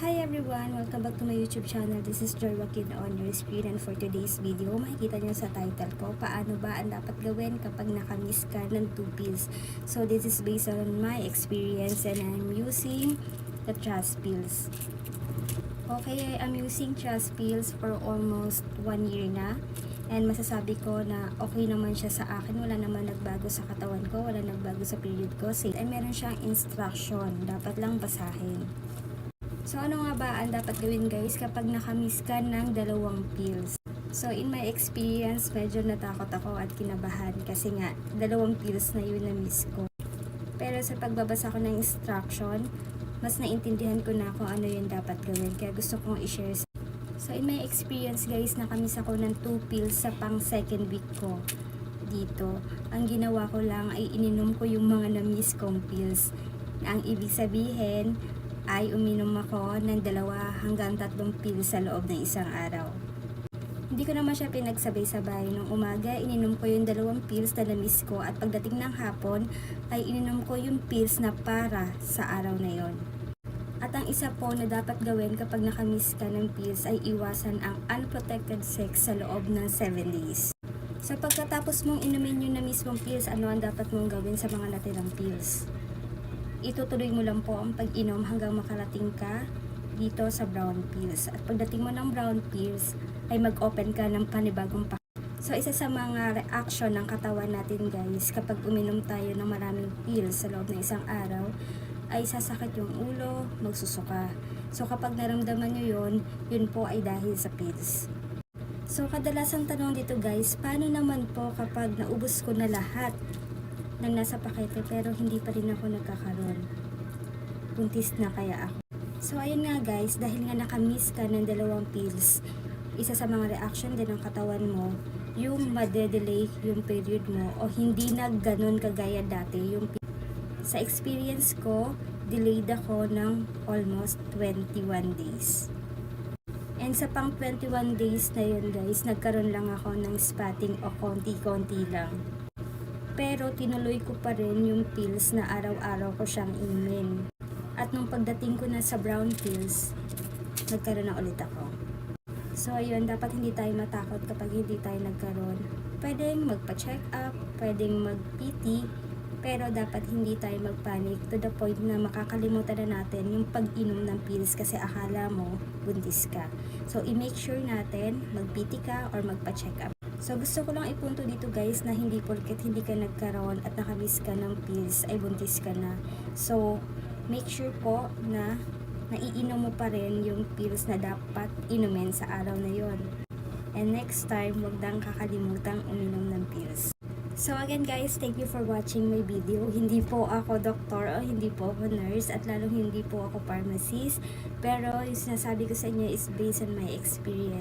Hi everyone! Welcome back to my YouTube channel. This is Joy Joaquin on your screen and for today's video, makikita nyo sa title ko, paano ba ang dapat gawin kapag nakamiss ka ng 2 pills. So this is based on my experience and I'm using the trust pills. Okay, I'm using trust pills for almost 1 year na. And masasabi ko na okay naman siya sa akin. Wala naman nagbago sa katawan ko. Wala nagbago sa period ko. Say, and meron siyang instruction. Dapat lang basahin. So ano nga ba ang dapat gawin guys kapag nakamiss ka ng dalawang pills? So in my experience, medyo natakot ako at kinabahan kasi nga dalawang pills na yun na miss ko. Pero sa pagbabasa ko ng instruction, mas naintindihan ko na kung ano yung dapat gawin. Kaya gusto kong i-share So in my experience guys, nakamiss ako ng 2 pills sa pang second week ko dito. Ang ginawa ko lang ay ininom ko yung mga na-miss kong pills. Ang ibig sabihin ay uminom ako ng dalawa hanggang tatlong pills sa loob ng isang araw. Hindi ko naman siya pinagsabay-sabay. Nung umaga, ininom ko yung dalawang pills na na-miss ko at pagdating ng hapon, ay ininom ko yung pills na para sa araw na yon. At ang isa po na dapat gawin kapag nakamiss ka ng pills ay iwasan ang unprotected sex sa loob ng 7 days. So pagkatapos mong inumin yung na mismong pills, ano ang dapat mong gawin sa mga natirang pills? Itutuloy mo lang po ang pag-inom hanggang makarating ka dito sa brown pills. At pagdating mo ng brown pills, ay mag-open ka ng panibagong pa. So isa sa mga reaction ng katawan natin guys, kapag uminom tayo ng maraming pills sa loob ng isang araw, ay sasakit yung ulo, magsusuka. So kapag naramdaman nyo yun, yun po ay dahil sa pills. So kadalasang tanong dito guys, paano naman po kapag naubos ko na lahat ng nasa pakete pero hindi pa rin ako nagkakaroon? Buntis na kaya ako. So ayun nga guys, dahil nga nakamiss ka ng dalawang pills, isa sa mga reaction din ng katawan mo, yung madedelay yung period mo o hindi na ganun kagaya dati yung sa experience ko, delayed ako ng almost 21 days. And sa pang 21 days na yun guys, nagkaroon lang ako ng spotting o konti-konti lang. Pero tinuloy ko pa rin yung pills na araw-araw ko siyang inumin. At nung pagdating ko na sa brown pills, nagkaroon na ulit ako. So ayun, dapat hindi tayo matakot kapag hindi tayo nagkaroon. Pwedeng magpa-check up, pwedeng mag-PT, pero dapat hindi tayo magpanik to the point na makakalimutan na natin yung pag-inom ng pills kasi akala mo buntis ka. So i-make sure natin mag-PT ka or magpa-check up. So gusto ko lang ipunto dito guys na hindi porket hindi ka nagkaroon at nakamiss ka ng pills ay buntis ka na. So make sure po na naiinom mo pa rin yung pills na dapat inumin sa araw na yon. And next time, huwag nang kakalimutang uminom ng pills. So again guys, thank you for watching my video. Hindi po ako doktor o hindi po ako nurse at lalong hindi po ako pharmacist. Pero yung sinasabi ko sa inyo is based on my experience.